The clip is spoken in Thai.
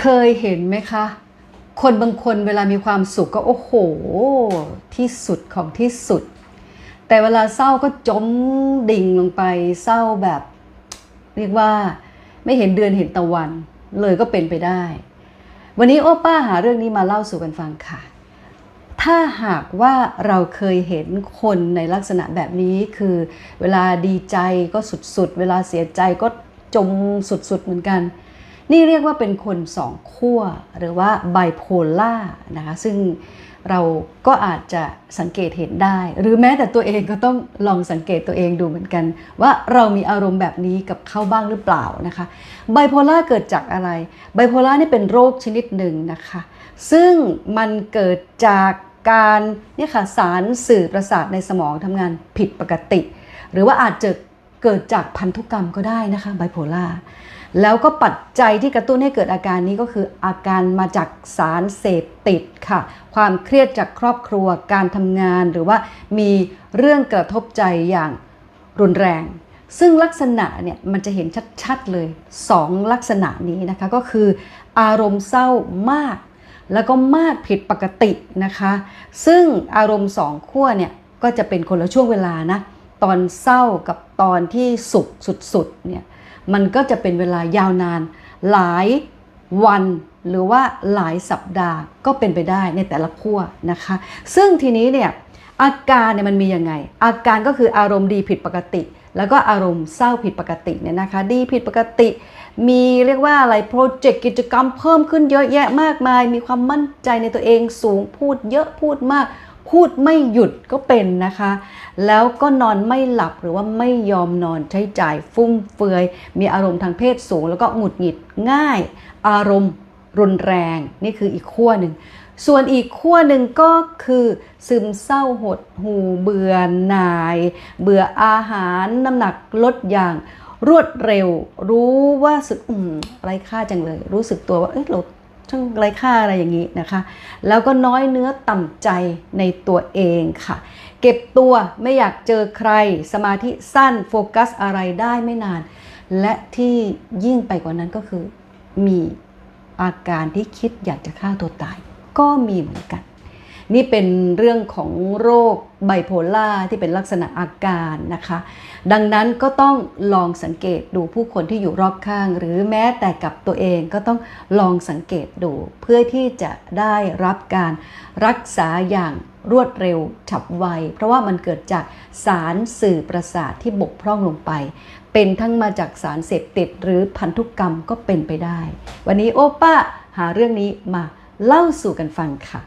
เคยเห็นไหมคะ คนบางคนเวลามีความสุขก็โอ้โห ที่สุดของที่สุด แต่เวลาเศร้าก็จมดิ่งลงไปเศร้าแบบ เรียกว่าไม่เห็นเดือนเห็นตะวันเลยก็เป็นไปได้ วันนี้โอป้าหาเรื่องนี้มาเล่าสู่กันฟังค่ะ ถ้าหากว่าเราเคยเห็นคนในลักษณะแบบนี้คือ เวลาดีใจก็สุดๆ เวลาเสียใจก็จมสุดๆเหมือนกัน นี่เรียกว่าเป็นคนสองขั้วหรือว่าไบโพล่านะคะซึ่งเราก็อาจจะสังเกตเห็นได้ หรือแม้แต่ตัวเองก็ต้องลองสังเกตตัวเองดูเหมือนกัน ว่าเรามีอารมณ์แบบนี้กับเขาบ้างหรือเปล่านะคะไบโพล่าเกิดจากอะไรไบโพล่านี่เป็นโรคชนิดหนึ่งนะคะ ซึ่งมันเกิดจากการเนี่ยค่ะสารสื่อประสาทในสมองทำงานผิดปกติ หรือว่าอาจจะเกิดจากพันธุกรรมก็ได้นะคะไบโพล่า แล้วก็ปัจจัยที่กระตุ้นให้เกิดอาการนี้ก็คืออาการมาจากสารเสพติดค่ะ ความเครียดจากครอบครัวการทำงานหรือว่ามีเรื่องกระทบใจอย่างรุนแรง ซึ่งลักษณะเนี่ยมันจะเห็นชัดๆเลยสองลักษณะนี้นะคะก็คืออารมณ์เศร้ามาก แล้วก็มากผิดปกตินะคะ ซึ่งอารมณ์สองขั้วเนี่ยก็จะเป็นคนละช่วงเวลานะตอนเศร้ากับตอนที่สุขสุดๆเนี่ย มันก็จะเป็นเวลายาวนาน หลายวันหรือว่าหลายสัปดาห์ก็เป็นไปได้ในแต่ละขั้วนะคะ ซึ่งทีนี้เนี่ยอาการเนี่ยมันมียังไง อาการก็คืออารมณ์ดีผิดปกติ แล้วก็อารมณ์เศร้าผิดปกติเนี่ยนะคะ ดีผิดปกติ มีเรียกว่าอะไรโปรเจกต์กิจกรรมเพิ่มขึ้นเยอะแยะมากมาย มีความมั่นใจในตัวเองสูงพูดเยอะพูดมาก พูดไม่หยุดก็เป็นนะคะ แล้วก็นอนไม่หลับหรือว่าไม่ยอมนอนใช้จ่ายฟุ่มเฟือย มีอารมณ์ทางเพศสูง แล้วก็หงุดหงิดง่าย อารมณ์รุนแรง นี่คืออีกขั้วหนึ่ง ส่วนอีกขั้วหนึ่งก็คือ ซึมเศร้าหดหูเบื่อหน่าย เบื่ออาหารน้ำหนักลดอย่างรวดเร็ว รู้ว่าสึกอืมไรค่าจังเลย รู้สึกตัวว่าเอ้ยเรา ช่างไรค่าอะไรอย่างนี้นะคะ แล้วก็น้อยเนื้อต่ำใจในตัวเองค่ะ เก็บตัวไม่อยากเจอใคร สมาธิสั้นโฟกัสอะไรได้ไม่นาน และที่ยิ่งไปกว่านั้นก็คือ มีอาการที่คิดอยากจะฆ่าตัวตาย ก็มีเหมือนกัน นี่เป็นเรื่องของโรคไบโพล่าที่เป็นลักษณะอาการนะคะ ดังนั้นก็ต้องลองสังเกตดูผู้คนที่อยู่รอบข้าง หรือแม้แต่กับตัวเองก็ต้องลองสังเกตดูเพื่อที่จะได้รับการรักษาอย่างรวดเร็วฉับไว เพราะว่ามันเกิดจากสารสื่อประสาทที่บกพร่องลงไป เป็นทั้งมาจากสารเสพติดหรือพันธุกรรมก็เป็นไปได้ วันนี้โอป้าหาเรื่องนี้มาเล่าสู่กันฟังค่ะ